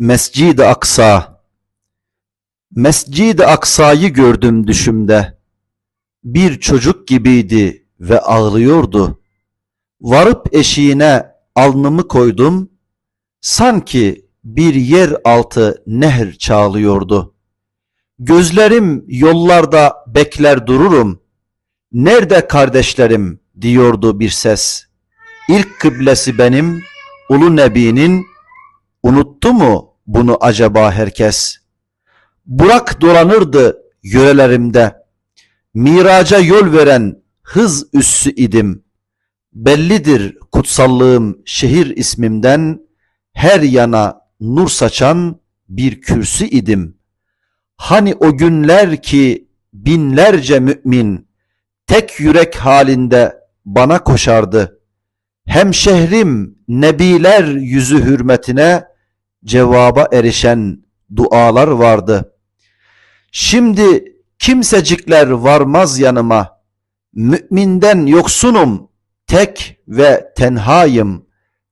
Mescid-i Aksa Mescid-i Aksa'yı gördüm düşümde. Bir çocuk gibiydi ve ağlıyordu. Varıp eşiğine alnımı koydum. Sanki bir yer altı nehr çağlıyordu. Gözlerim yollarda bekler dururum. Nerede kardeşlerim diyordu bir ses. İlk kıblesi benim, Ulu Nebi'nin Unuttu mu bunu acaba herkes? Burak dolanırdı yörelerimde. Miraca yol veren hız üssü idim. Bellidir kutsallığım şehir ismimden. Her yana nur saçan bir kürsü idim. Hani o günler ki binlerce mümin tek yürek halinde bana koşardı. Hem şehrim nebiler yüzü hürmetine cevaba erişen dualar vardı. Şimdi kimsecikler varmaz yanıma. Müminden yoksunum, tek ve tenhayım.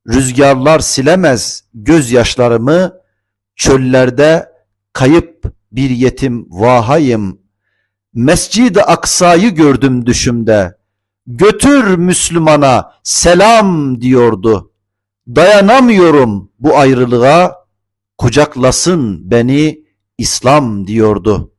Rüzgarlar silemez gözyaşlarımı. Çöllerde kayıp bir yetim vahayım. Mescid-i Aksa'yı gördüm düşümde. Götür Müslümana selam diyordu. Dayanamıyorum bu ayrılığa, kucaklasın beni İslam diyordu.